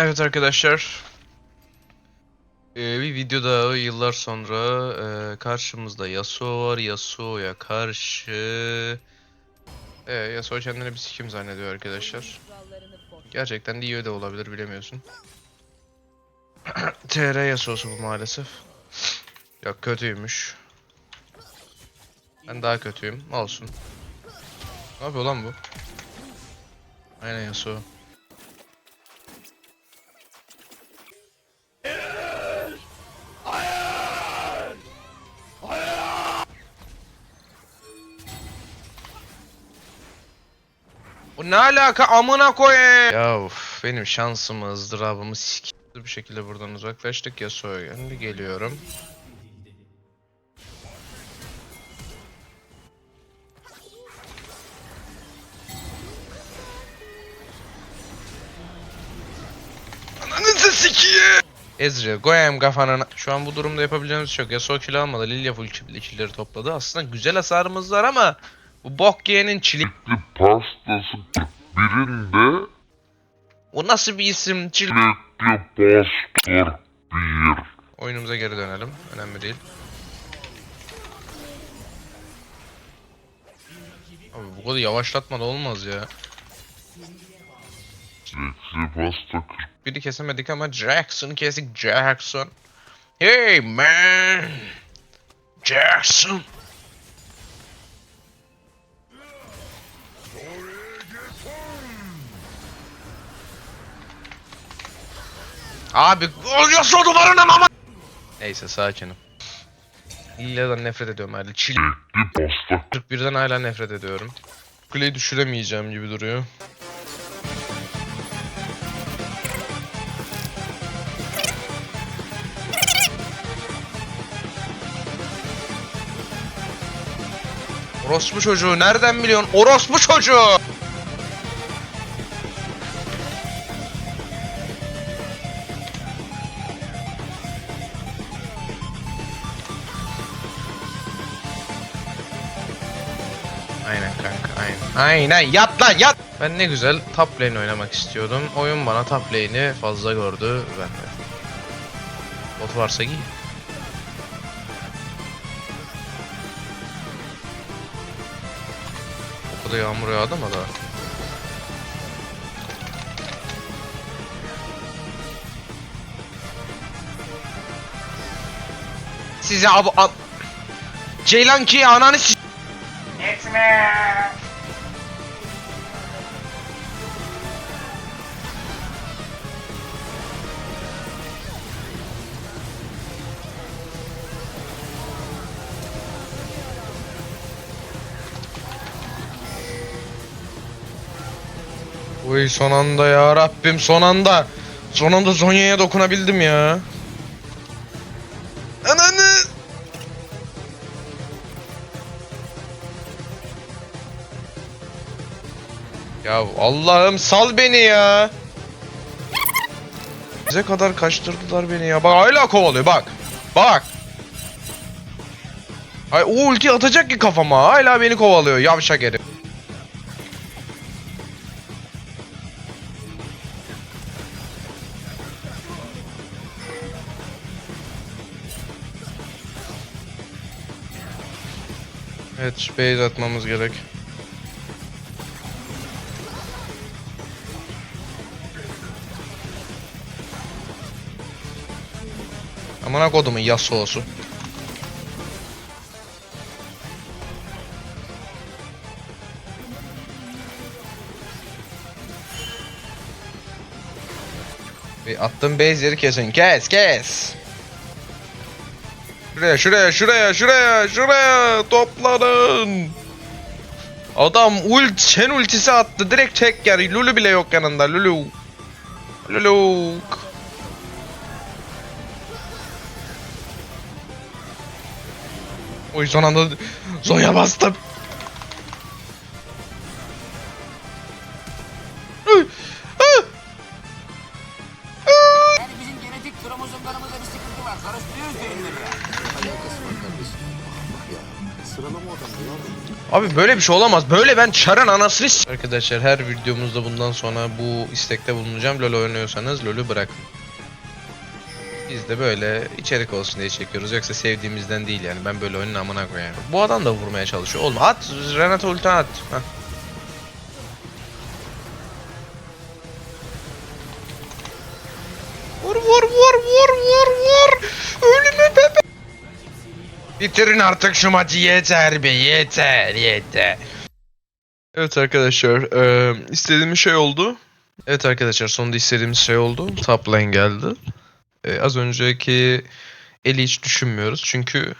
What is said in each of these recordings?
Evet arkadaşlar. Ee, bir video daha yıllar sonra ee, karşımızda Yasuo var. Yasuo'ya karşı ee, Yasuo kendini bir sikim zannediyor arkadaşlar. Gerçekten de iyi de olabilir bilemiyorsun. TR Yasuo'su bu maalesef. Yok kötüymüş. Ben daha kötüyüm. Olsun. Ne yapıyor lan bu? Aynen Yasuo. Bu ne alaka amına koyayım. Ya uf, benim şansımı ızdırabımı sik. Bir şekilde buradan uzaklaştık Yasuo'ya şimdi geliyorum. Ananızı sikiyim. Ezreal, Goyam kafanına. Şu an bu durumda yapabileceğimiz çok. Yasuo kill almadı. Lilia full kill- killleri topladı. Aslında güzel hasarımız var ama bu bok çili... Çilekli pastası 41'inde O nasıl bir isim? Çil... çilekli pastır bir. Oyunumuza geri dönelim. Önemli değil. Abi bu kadar yavaşlatma da olmaz ya. Çilekli pasta Biri kesemedik ama Jackson kesik Jackson. Hey man! Jackson! Abi oluyorsa duvarına ama. Neyse sakinim. Lilia'dan nefret ediyorum hala. Çil Çilekli pasta 41'den hala nefret ediyorum. Kuleyi düşüremeyeceğim gibi duruyor. Orospu çocuğu nereden biliyorsun? Orospu çocuğu! Aynen kanka aynen. Aynen yat lan yat. Ben ne güzel top lane oynamak istiyordum. Oyun bana top lane'i fazla gördü. Ben de. Bot varsa giy. O kadar yağmur yağdı mı daha? Size abu... ab- Ceylan ki ananı s- Uy son anda ya Rabbim son anda. Son anda Zonya'ya dokunabildim ya. Ya Allah'ım sal beni ya. Bize kadar kaçtırdılar beni ya. Bak hala kovalıyor bak. Bak. Ay o ulti atacak ki kafama. Hala beni kovalıyor yavşak herif. Evet, base atmamız gerek. Amına kodumun Yasuo'su. Bir attım base yeri kesin. Kes kes. Şuraya şuraya şuraya şuraya şuraya toplanın. Adam ult Shen ultisi attı direkt tek yer. Lulu bile yok yanında Lulu. Lulu. Oy son anda Zonya bastım. Yani bizim genetik kromozomlarımızda bir sıkıntı var. Karıştırıyoruz beyinleri ya. Alakası var kardeşim. Bak ya sıralama odamda yavrum. Abi böyle bir şey olamaz. Böyle ben çarın anasını s- Arkadaşlar her videomuzda bundan sonra bu istekte bulunacağım. LoL oynuyorsanız LoL'ü bırakın. Biz de böyle içerik olsun diye çekiyoruz. Yoksa sevdiğimizden değil yani. Ben böyle oyunun amına koyarım. Bu adam da vurmaya çalışıyor. Oğlum at. Renato ulti at. Heh. Vur vur vur vur vur vur. Ölümü bebe. Bitirin artık şu maçı yeter be yeter yeter. Evet arkadaşlar eee istediğimiz şey oldu. Evet arkadaşlar sonunda istediğimiz şey oldu. Top lane geldi. Eee, az önceki eli hiç düşünmüyoruz çünkü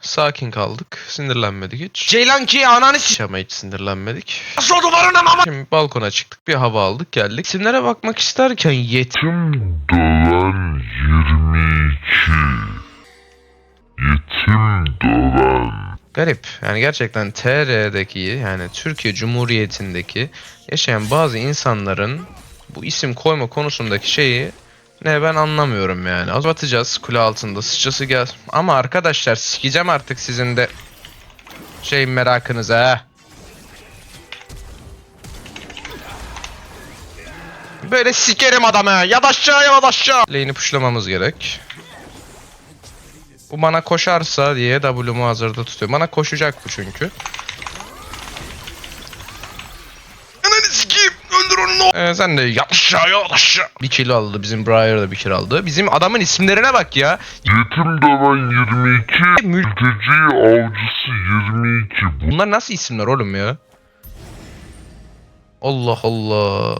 sakin kaldık. Sinirlenmedik hiç. Ceylan ki ananı s- Ama hiç sinirlenmedik. Asıl duvarına ama. Şimdi balkona çıktık bir hava aldık geldik. İsimlere bakmak isterken yet Yetim döven 22. Yetim döven. Garip. Yani gerçekten TR'deki yani Türkiye Cumhuriyeti'ndeki yaşayan bazı insanların bu isim koyma konusundaki şeyi ne ben anlamıyorum yani. Az atacağız kule altında sıçrası gel. Ama arkadaşlar sikeceğim artık sizin de şey merakınıza ha. Böyle sikerim adamı. Ya da aşağı ya da aşağı. Lane'i pushlamamız gerek. Bu bana koşarsa diye W'mu hazırda tutuyor. Bana koşacak bu çünkü. Ananı sikeyim. Onu. Ee, sen de yat aşağı. Bir kill aldı. Bizim Briar da bir kill aldı. Bizim adamın isimlerine bak ya. Yetim döven 22. Mül- Mülteci avcısı 22. Bu Bunlar nasıl isimler oğlum ya? Allah Allah.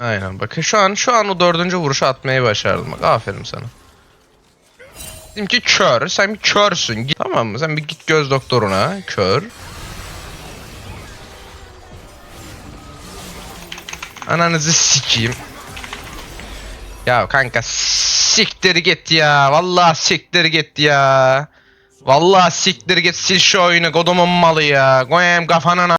Aynen bakın şu an şu an o dördüncü vuruşu atmayı başardım. Bak aferin sana. Bizimki kör. Sen bir körsün. Git, tamam mı? Sen bir git göz doktoruna. Kör. Ananızı sikeyim. Ya kanka siktir git ya. Vallahi siktir git ya. Vallahi siktir git sil şu oyunu kodumun malı ya. Koyayım kafanın